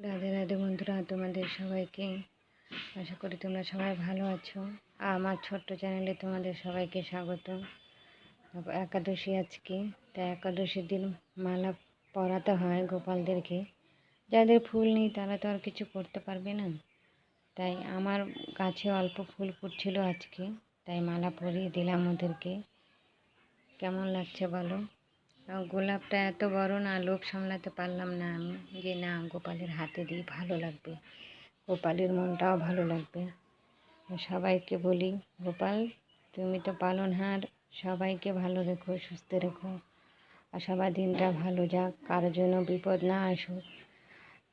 রাধে রাধে বন্ধুরা, তোমাদের সবাইকে আশা করি তোমরা সবাই ভালো আছো। আমার ছোট্ট চ্যানেলে তোমাদের সবাইকে স্বাগত। একাদশী আজকে, তাই একাদশীর দিন মালা পরাতে হয় গোপালদেরকে। যাদের ফুল নেই, তারা তো আর কিছু করতে পারবে না। তাই আমার গাছে অল্প ফুল ফুটছিল আজকে, তাই মালা পরিয়ে দিলাম ওদেরকে। কেমন লাগছে বলো? গোলাপটা এত বড় না, লোভ সামলাতে পারলাম না আমি। যে না, গোপালের হাতে দিই ভালো লাগবে, গোপালের মনটাও ভালো লাগবে। সবাইকে বলি, গোপাল, তুমি তো পালনহার, সবাইকে ভালো রেখো, সুস্থ রেখো। আর সবার দিনটা ভালো যাক, কারও জন্য বিপদ না আসুক।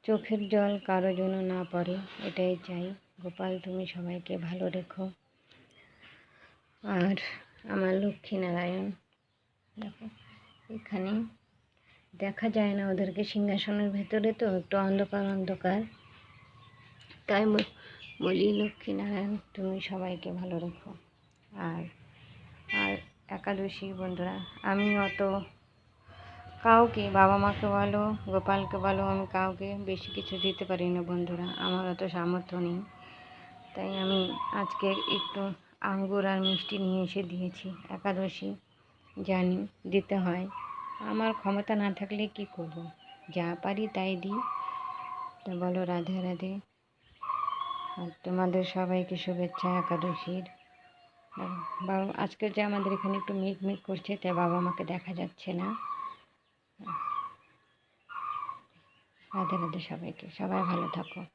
চোখের জল কারও জন্য না পড়ে, এটাই চাই। গোপাল, তুমি সবাইকে ভালো রেখো। আর আমার লক্ষ্মীনারায়ণ দেখো। এখানে দেখা যায় না ওদেরকে সিংহাসনের ভেতরে তো, একটু অন্ধকার অন্ধকার। তাই বলি লক্ষ্মীনারায়ণ তুমি সবাইকে ভালো রেখো। আর আর একাদশী বন্ধুরা, আমি অত কাউকে, বাবা মাকে বলো, গোপালকে বলো, আমি কাউকে বেশি কিছু দিতে পারি না বন্ধুরা, আমার অত সামর্থ্য নেই। তাই আমি আজকে একটু আঙ্গুর আর মিষ্টি নিয়ে এসে দিয়েছি একাদশী। জানি দিতে হয়। আমার ক্ষমতা না থাকলে কি করব? যা পারি তাই দিই। তো বলো রাধে রাধে। আর তোমাদের সবাইকে শুভেচ্ছা একাদশীর। বাবা, আজকে যে আমাদের এখানে একটু মিট মিট করছে, তাই বাবা মাকে দেখা যাচ্ছে না। রাধে রাধে সবাইকে। সবাই ভালো থাকো।